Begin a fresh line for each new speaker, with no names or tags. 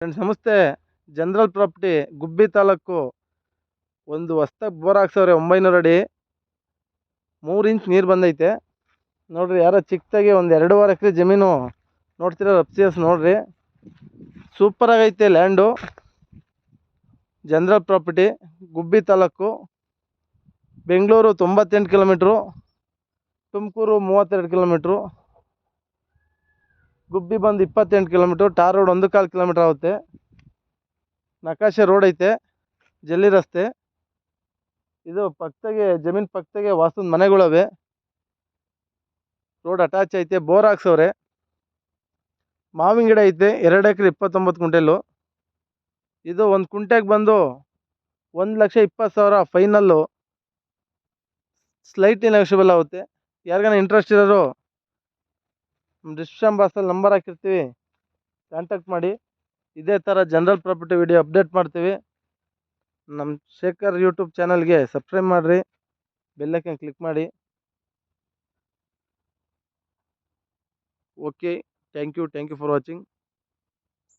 Friends ಸಂಸ್ಥೆ general property, Gubbi taluk. ಒಂದು ಹೊಸ್ದಾಗಿ ಬೋರ್ ಹಾಕ್ಸವ್ರೆ, ಒಂಬೈನೂರು ಅಡಿ. ಮೂರು ಇಂಚ್ ನೀರು ಬಂದೈತೆ. ನೋಡಿರಿ, ಯಾರೋ ಚಿಕ್ಕದಾಗಿ ಒಂದು ಎರಡೂವರೆ ಎಕರೆ ಜಮೀನು ನೋಡ್ತಿರೋ ಎಫ್ ನೋಡಿರಿ. ಸೂಪರ್ ಆಗೈತೆ land. General property, Gubbi taluk. Bengaluru ತೊಂಬತ್ತೆಂಟು ಕಿಲೋಮೀಟ್ರು. ತುಮಕೂರು ಮೂವತ್ತೆರಡು ಕಿಲೋಮೀಟ್ರು. ಗುಬ್ಬಿ ಬಂದು ಇಪ್ಪತ್ತೆಂಟು ಕಿಲೋಮೀಟ್ರು ಟಾರ್ ರೋಡ್ ಒಂದು ಕಾಲು ಕಿಲೋಮೀಟ್ರ್ ಆಗುತ್ತೆ. ನಕಾಶೆ ರೋಡ್ ಐತೆ, ಜಲ್ಲಿ ರಸ್ತೆ. ಇದು ಪಕ್ಕದಾಗೆ ಜಮೀನು ಪಕ್ಕದಾಗೆ ವಾಸದ ಮನೆಗಳವೆ. ರೋಡ್ ಅಟ್ಯಾಚ್ ಐತೆ, ಬೋರ್ ಹಾಕ್ಸವ್ರೆ. ಮಾವಿನ ಗಿಡ ಐತೆ, ಎರಡು ಎಕರೆ ಇಪ್ಪತ್ತೊಂಬತ್ತು ಕುಂಟೆಲು ಇದು ಒಂದು ಕುಂಟೆಗೆ ಬಂದು ಒಂದು ಲಕ್ಷ ಇಪ್ಪತ್ತು ಸಾವಿರ ಫೈನಲ್ಲು ಸ್ಲೈಟ್ ನೆಗೋಷಿಯಬಲ್ ಆಗುತ್ತೆ. ಯಾರಿಗಾನ ಇಂಟ್ರೆಸ್ಟ್ ಇರೋರು ಡಿಸ್ಕ್ರಿಪ್ಷನ್ ಬಾಕ್ಸಲ್ಲಿ ನಂಬರ್ ಹಾಕಿರ್ತೀವಿ. ಕಾಂಟ್ಯಾಕ್ಟ್ ಮಾಡಿ. ಇದೇ ಥರ ಜನರಲ್ ಪ್ರಾಪರ್ಟಿ ವಿಡಿಯೋ ಅಪ್ಡೇಟ್ ಮಾಡ್ತೀವಿ. ನಮ್ಮ ಶೇಖರ್ ಯೂಟ್ಯೂಬ್ ಚಾನಲ್ಗೆ ಸಬ್ಸ್ಕ್ರೈಬ್ ಮಾಡಿರಿ. ಬೆಲ್ಲೈಕನ್ ಕ್ಲಿಕ್ ಮಾಡಿ. Okay thank you thank you for watching